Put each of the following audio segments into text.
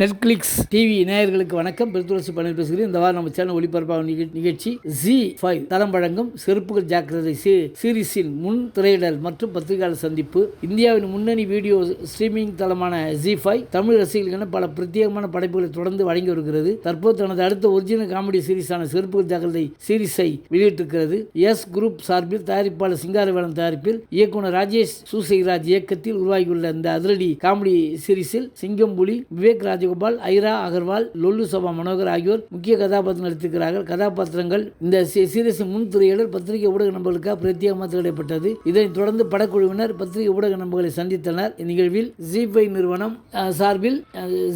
Netflix TV நேயர்களுக்கு வணக்கம். பெருத்துளசி பண்ணி பேசுகிறேன். இந்த வாரம் நம்ம சேனல் ஒளிபரப்பாகும் நிகழ்ச்சி ஜி ஃபைவ் தரம் வழங்கும் செருப்புகள் ஜாக்கிரதை சீரிஸின் முன் திரையிடல் மற்றும் பத்திரிகையாளர் சந்திப்பு. இந்தியாவின் முன்னணி வீடியோ ஸ்ட்ரீமிங் தளமான ஜி ஃபைவ் தமிழ் ரசிகர்களுக்கான பல பிரத்யேகமான படைப்புகளை தொடர்ந்து வழங்கி வருகிறது. தற்போது தனது அடுத்த ஒரிஜினல் காமெடி சீரிஸான செருப்புகள் ஜாக்கிரதை சீரிஸை வெளியிட்டிருக்கிறது. எஸ் குரூப் சார்பில் தயாரிப்பாளர் சிங்காரவேலன் தயாரிப்பில் இயக்குனர் ராஜேஷ் சூசைராஜ் இயக்கத்தில் உருவாகியுள்ள இந்த அதிரடி காமெடி சீரிஸில் சிங்கம்புலி விவேக் ராஜகோபால் ஐரா அகர்வால் லொல்லு சபா மனோகர் ஆகியோர் முக்கிய கதாபாத்திரம் நடித்திருக்கிறார்கள் கதாபாத்திரங்கள் இந்த சீரியஸ் முன் திரையிடல் பத்திரிகை ஊடக நண்பர்களுக்காக பிரத்யேகமாக திரையிடப்பட்டது இதனைத் தொடர்ந்து படக்குழுவினர் பத்திரிகை ஊடக நண்பர்களை சந்தித்தனர். இந்நிகழ்வில் ஜிபை நிறுவனம் சார்பில்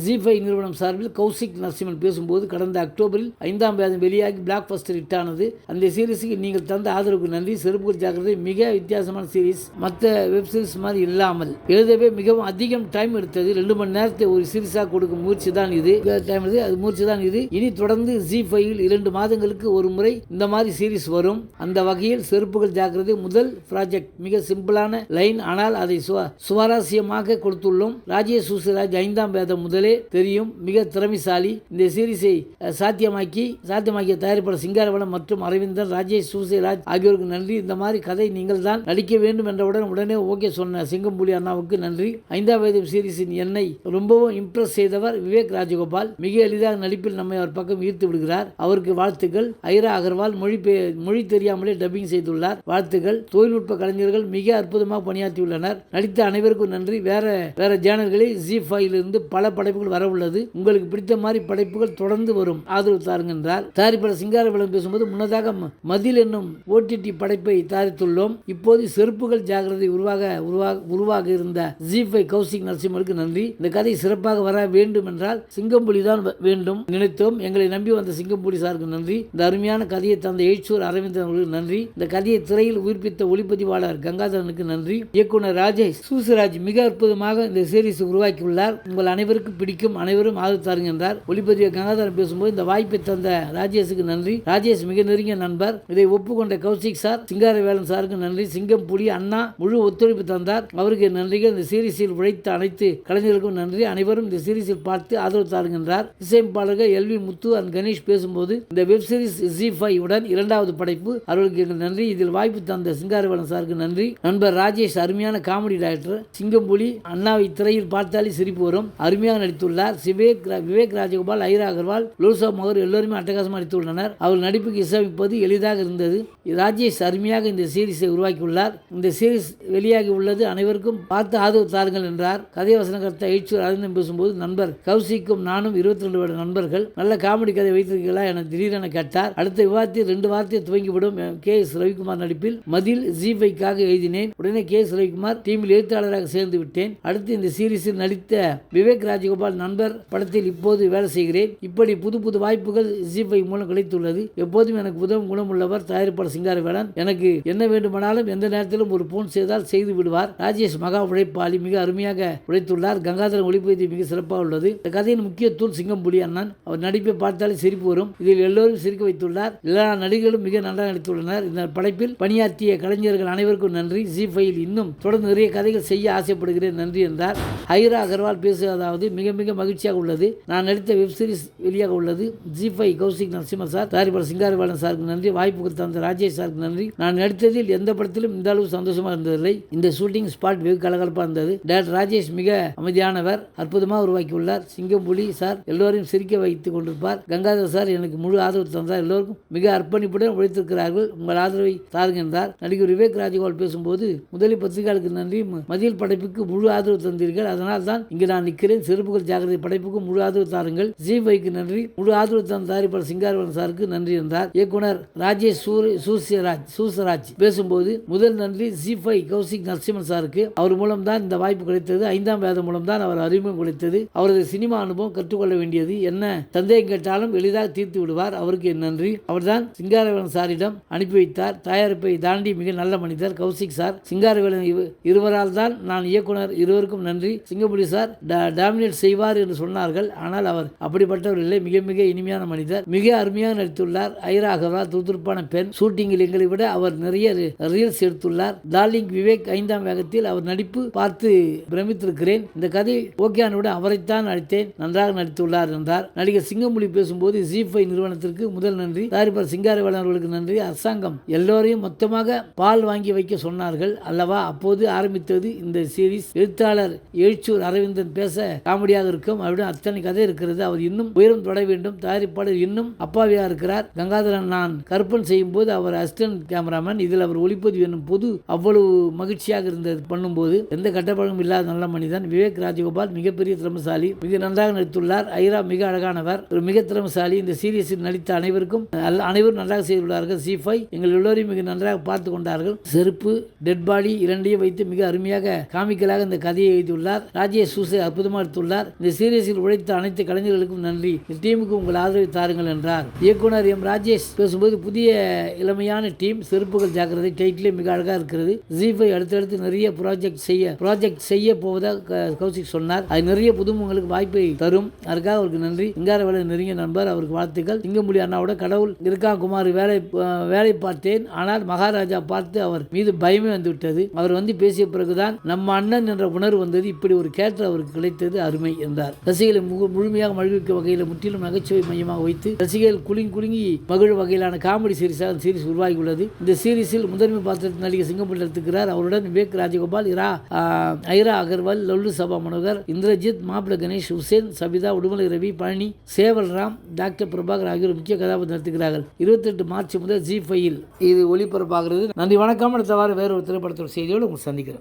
ஜிபை நிறுவனம் சார்பில் கௌசிக் நரசிம்மன் பேசும்போது கடந்த அக்டோபரில் ஐந்தாம் வேதம் வெளியாகி பிளாக் பஸ்டர் ஹிட்டானது அந்த சீரிஸுக்கு நீங்கள் தந்த ஆதரவுக்கு நன்றி. செருப்புகள் ஜாக்கிரதை மிக வித்தியாசமான சீரிஸ். மற்ற வெப் சீரிஸ் மாதிரி இல்லாமல் எழுதவே மிகவும் அதிகம் டைம் எடுத்தது. ரெண்டு மணி நேரத்தை ஒரு சீரீஸாக கொடுக்கும் மூர்ச்சி தான் இது. டைம் அது முயற்சி தான் இது. இனி தொடர்ந்து ஜி ஃபைவில் இரண்டு மாதங்களுக்கு ஒரு முறை இந்த மாதிரி சீரிஸ் வரும். அந்த வகையில் செருப்புகள் ஜாக்கிரதை முதல் ப்ராஜெக்ட் மிக சிம்பிளான லைன் ஆனால் அதை சுவாரஸ்யமாக கொடுத்துள்ளோம். ராஜேஷ் சூசராஜ் ஐந்தாம் வேதம் முதலே தெரியும். மிக திறமைசாலி. இந்த சீரிஸை சாத்தியமாக்கி சாத்தியமாக்கிய தயாரிப்பாளர் சிங்காரவனம் மற்றும் அரவிந்தன் ராஜேஷ் சூசைராஜ் ஆகியோருக்கு நன்றி. இந்த மாதிரி கதை நீங்கள் தான் நடிக்க வேண்டும் என்றவுடன் உடனே ஓகே சொன்ன சிங்கம்புலி அண்ணாவுக்கு நன்றி. ஐந்தாம் வேதம் சீரிஸின் என்னை ரொம்பவும் இம்ப்ரெஸ் செய்தவர் விவேக் ராஜகோபால் மிக எளிதாக நடிப்பில் நம்மை அவர் பக்கம் ஈர்த்து விடுகிறார். அவருக்கு வாழ்த்துக்கள். ஐரா அகர்வால் மொழி மொழி தெரியாமலே டப்பிங் செய்துள்ளார். வாழ்த்துக்கள். தொழில்நுட்ப கலைஞர்கள் மிக அற்புதமாக பணியாற்றியுள்ளனர் நடித்த அனைவருக்கும் நன்றி. வேற வேற ஜேனல்களில் ஜி இருந்து பல படைப்புகள் வர உள்ளது. உங்களுக்கு பிடித்த மாதிரி படைப்புகள் தொடர்ந்து வரும். ஆதரவு தாருங்க என்றார் தயாரிப்பாளர் சிங்காரவேலன் பேசும்போது முன்னதாக மதில் என்னும் ஓடிடி படைப்பை தயாரித்துள்ளோம். இப்போது செருப்புகள் ஜாகிரதை உருவாக உருவாக உருவாக இருந்த ஜி கௌசிக் நரசிம்மருக்கு நன்றி. இந்த கதை சிறப்பாக வர வேண்டும் என்றால் சிங்கம்புலி தான் வேண்டும். நினைத்தோம். எங்களை நம்பி வந்த சிங்கம்புலி சாருக்கு நன்றி. இந்த அருமையான கதையை தந்த எழுச்சூர் அரவிந்தன் அவர்களுக்கு நன்றி. இந்த கதையை திரையில் உயிர்ப்பித்த ஒளிப்பதிவாளர் கங்காதரனுக்கு நன்றி. இயக்குனர் ராஜேஷ் சூசராஜ் மிக அற்புதமாக இந்த சீரீஸ் உருவாக்கியுள்ளார். உங்கள் அனைவருக்கும் பிடிக்கும் அனைவரும் ஆதரவு தாருங்க என்றார். ஒளிப்பதிவு கங்காதரன் பேசும்போது இந்த வாய்ப்பை தந்த ராஜேஷுக்கு நன்றி. ராஜேஷ் மிக நெருங்கிய நண்பர். இதை ஒப்புக்கொண்ட கௌசிக் சார் சிங்காரவேலன் சாருக்கு நன்றி. சிங்கம் புலி அண்ணா முழு ஒத்துழைப்பு தந்தார். அவருக்கு நன்றிகள். இந்த சீரீஸில் உழைத்த அனைத்து கலைஞர்களுக்கும் நன்றி. அனைவரும் இந்த சீரீஸில் பார்த்து ஆதரவு தாருங்க என்றார் இசையமைப்பாளர்கள் எல்வி முத்து அண்ட் கணேஷ் பேசும்போது இந்த வெப் சீரிஸ் ஜி உடன் இரண்டாவது படைப்பு அவர்களுக்கு எங்கள் நன்றி. இதில் வாய்ப்பு தந்த சிங்காரவேலன் சாருக்கு நன்றி. நண்பர் ராஜேஷ் அருமையான காமெடி டைரக்டர் சிங்கம்புலி அண்ணாவை திரையில் பார்த்தாலே சிரிப்பு வரும். அருமையாக நடித்துள்ளார். சிவேக் ரா- விவேக் ராஜகோபால் ஐரா அகர்வால் லோசா மகர் எல்லோருமே அட்டகாசமாக நடித்துள்ளனர். அவர் நடிப்புக்கு இசையமைப்பது எளிதாக இருந்தது. ராஜேஷ் அருமையாக இந்த சீரிஸை உருவாக்கியுள்ளார். இந்த சீரிஸ் வெளியாகி உள்ளது அனைவருக்கும் பார்த்து ஆதரவு தாருங்கள் என்றார். கதை வசனகர்த்தா எழுச்சூர் அரவிந்தன் பேசும்போது நண்பர் கௌசிக்கும் நானும் இருபத்தி ரெண்டு வருட நண்பர்கள். நல்ல காமெடி கதை வைத்திருக்கீங்களா என திடீரென கேட்டார். அடுத்த விவாதத்தில் ரெண்டு வார்த்தை துவங்கிவிடும் கே எஸ் ரவிக்குமார் நடிப்பில் மதில் ஜி ஃபைக்காக எழுதினேன். உடனே கே எஸ் ரவிக்குமார் டீமில் எழுத்தாளராக சேர்ந்து விட்டேன். அடுத்து இந்த சீரீஸில் நடித்த விவேக் ராஜகோபால் நண்பர் படத்தில் இப்போது வேலை செய்கிறேன். இப்படி புது புது வாய்ப்புகள் ஜி மூலம் கிடைத்துள்ளது. எப்போதும் எனக்கு உதவும் குணமுள்ளவர் தயாரிப்பாளர் சிங்காரவேலன். எனக்கு என்ன வேண்டுமானாலும் எந்த நேரத்திலும் ஒரு போன் செய்தால் செய்து விடுவார். ராஜேஷ் மகா உழைப்பாளி மிக அருமையாக உழைத்துள்ளார். கங்காதரன் ஒளிப்பதிவு மிக சிறப்பாக உள்ளது. இந்த கதையின் முக்கிய தூள் சிங்கம்புலி அண்ணன். அவர் நடிப்பை பார்த்தாலே சிரிப்பு வரும். இதில் எல்லோரும் சிரிக்க வைத்துள்ளார். எல்லா நடிகர்களும் மிக நன்றாக நடித்துள்ளனர். இந்த படைப்பில் பணியாற்றிய கலைஞர்கள் அனைவருக்கும் நன்றி. ஜி ஃபைல் இன்னும் தொடர்ந்து நிறைய கதைகள் செய்ய ஆசைப்படுகிறேன். நன்றி என்றார். ஹைரா அகர்வால் பேசுவதாவது மிக மிக மகிழ்ச்சியாக உள்ளது. நான் நடித்த வெப் சீரிஸ் வெளியாக உள்ளது. ஜி ஃபை கௌசிக் நரசிம்ம சார் தயாரிப்பாளர் சிங்காரவேலன் சாருக்கு நன்றி. வாய்ப்பு தந்த ராஜேஷ் சாருக்கு நன்றி. நான் நடித்ததில் எந்த படத்திலும் இந்த அளவு சந்தோஷமாக இருந்ததில்லை. இந்த ஷூட்டிங் ஸ்பாட் வெகு கலகலப்பாக இருந்தது. டேரக்டர் ராஜேஷ் மிக அமைதியானவர் அற்புதமாக உருவாக்கியுள்ளார். சிங்கம்புலி சார் எல்லோரையும் சிரிக்க வைத்துக் கொண்டிருப்பார். கங்காதர் சார் எனக்கு முழு ஆதரவு தந்தார். எல்லோருக்கும் மிக அர்ப்பணிப்புடன் உழைத்திருக்கிறார்கள். உங்கள் ஆதரவை தாருங்க என்றார். நடிகர் விவேக் ராஜகோபால் பேசும்போது முதலில் பத்திரிகையாளருக்கு நன்றி மதியில் படைப்புக்கு முழு ஆதரவு தந்தீர்கள். அதனால் தான் இங்கு நான் நிற்கிறேன். சிறப்புகள் ஜாகிரதை படைப்புக்கு முழு ஆதரவு தாருங்கள். ஜி வைக்கு நன்றி. முழு ஆதரவு தந்த தயாரிப்பாளர் சிங்காரவன் சாருக்கு நன்றி என்றார். இயக்குனர் ராஜேஷ் சூசியராஜ் சூசராஜ் பேசும்போது முதல் நன்றி ஜி ஃபைவ் கௌசிக் நரசிம்மன் சாருக்கு. அவர் மூலம் தான் இந்த வாய்ப்பு கிடைத்தது. ஐந்தாம் வேதம் மூலம் தான் அவர் அறிமுகம் கிடைத்தது. அவரது சினிமா அனுபவம் கற்றுக்கொள்ள வேண்டியது என்ன? சந்தேகம் கேட்டாலும் எளிதாக தீர்த்து விடுவார். அவருக்கு என் நன்றி. அவர்தான் சிங்காரவேலன் சாரிடம் அனுப்பி வைத்தார். தயாரிப்பை தாண்டி மிக நல்ல மனிதர் கௌசிக் சார். சிங்காரவேலன் இருவரால் தான் நான் இயக்குனர். இருவருக்கும் நன்றி. சிங்கப்பூரி சார் டாமினேட் செய்வார் என்று சொன்னார்கள். ஆனால் அவர் அப்படிப்பட்டவர் இல்லை. மிக மிக இனிமையான மனிதர். மிக அருமையாக நடித்துள்ளார். ஐராகவா துருதுருப்பான பெண். ஷூட்டிங்கில் எங்களை விட அவர் நிறைய ரீல்ஸ் எடுத்துள்ளார். டார்லிங் விவேக் ஐந்தாம் வேகத்தில் அவர் நடிப்பு பார்த்து பிரமித்திருக்கிறேன். இந்த கதை ஓகேயானவுடன் அவரைத்தான் நடித்தேன் நன்றாக நடித்துள்ளார் என்றார். நடிகர் சிங்கமொழி பேசும்போது ஜி ஃபை நிறுவனத்திற்கு முதல் நன்றி. தயாரிப்பார் சிங்காரவேலன் அவர்களுக்கு நன்றி. அரசாங்கம் எல்லோரையும் மொத்தமாக பால் வாங்கி வைக்க சொன்னார்கள் அல்லவா? அப்போது ஆரம்பித்தது இந்த சீரிஸ் எழுத்தாளர் எழுச்சூர் அரவிந்தன் பேச காமெடியாக இருக்கும். அவரிடம் அத்தனை கதை இருக்கிறது. அவர் இன்னும் உயரம் தொட வேண்டும். தயாரிப்பாளர் இன்னும் அப்பாவியாக இருக்கிறார். கங்காதரன் நான் கற்பன் செய்யும் போது அவர் அசிஸ்டன்ட் கேமராமேன் இதில் அவர் ஒளிப்பதிவு என்னும் பொது அவ்வளவு மகிழ்ச்சியாக இருந்தது. பண்ணும்போது எந்த கட்டப்பழமும் இல்லாத நல்ல மனிதன். விவேக் ராஜகோபால் மிகப்பெரிய திறமசாலி. மிக நன்றாக நடித்துள்ளார். ஐரா மிக அழகானவர். ஒரு மிக திறமசாலி. இந்த சீரியஸில் நடித்த அனைவருக்கும் அனைவரும் நன்றாக செய்துள்ளார்கள் சி ஃபை எங்கள் எல்லோரையும் மிக நன்றாக பார்த்து கொண்டார்கள். செருப்பு டெட் பாடி இரண்டையும் வைத்து மிக அருமையாக காமிக்கலாக இந்த கதையை எழுதியுள்ளார். ராஜேஷ் சூசை அற்புதமாக எடுத்துள்ளார். இந்த சீரியஸில் உழைத்த அனைத்து கலைஞர்களுக்கும் நன்றி. இந்த டீமுக்கு உங்கள் ஆதரவை தாருங்கள் என்றார். இயக்குனர் எம் ராஜேஷ் பேசும்போது புதிய இளமையான டீம் செருப்புகள் ஜாக்கிரதை டைட்டிலே மிக அழகாக இருக்கிறது. ஜி அடுத்தடுத்து நிறைய ப்ராஜெக்ட் செய்ய ப்ராஜெக்ட் செய்ய போவதாக க- கௌசிக் சொன்னார். அது நிறைய புதுமுகங்களுக்கு வாய்ப்பை தரும். அதுக்காக அவருக்கு நன்றி. சிங்கார வேலை நெருங்கிய நண்பர் அவருக்கு வாழ்த்துக்கள். சிங்கமொழி அண்ணாவோட கடவுள் இருக்கா குமார் வேலை வேலை பார்த்தேன். ஆனால் மகாராஜா பார்த்து அவர் மீது பயமே வந்துவிட்டது அவர் வந்து பேசிய பிறகுதான் நம்ம அண்ணன் என்ற உணர்வு வந்தது. இப்படி ஒரு கேரக்டர் அவருக்கு கிடைத்தது அருமை என்றார். ரசிகளை முழு- முழுமையாக மகிழ்விக்க வகையில் முற்றிலும் நகைச்சுவை மையமாக வைத்து ரசிகர்கள் குலுங்கி குலுங்கி மகிழ் வகையிலான காமெடி சீரிஸாக இந்த சீரிஸ் உருவாகியுள்ளது. இந்த சீரிஸில் முதன்மை பாத்திரத்தில் நடிகர் சிங்கப்பூர் எடுத்துக்கிறார். அவருடன் விவேக் ராஜகோபால் இரா ஐரா அகர்வால் லல்லு சபா மனோகர் இந்திரஜித் மாப்பிள கணேஷ் ஹுசேன் சபிதா உடுமலை ரவி பழனி சேவல் ராம் டாக்டர் பிரபாகர் ஆகியோர் முக்கிய கதாபாத்திரம் நடித்துக்கிறார்கள் இருபத்தெட்டு மார்ச் முதல் ஜி ஃபையில் இது ஒளிபரப்பாகிறது. நன்றி வணக்கம். அடுத்த வாரம் வேறு ஒரு திரைப்படத்தோட செய்தியோடு உங்களை சந்திக்கிறேன்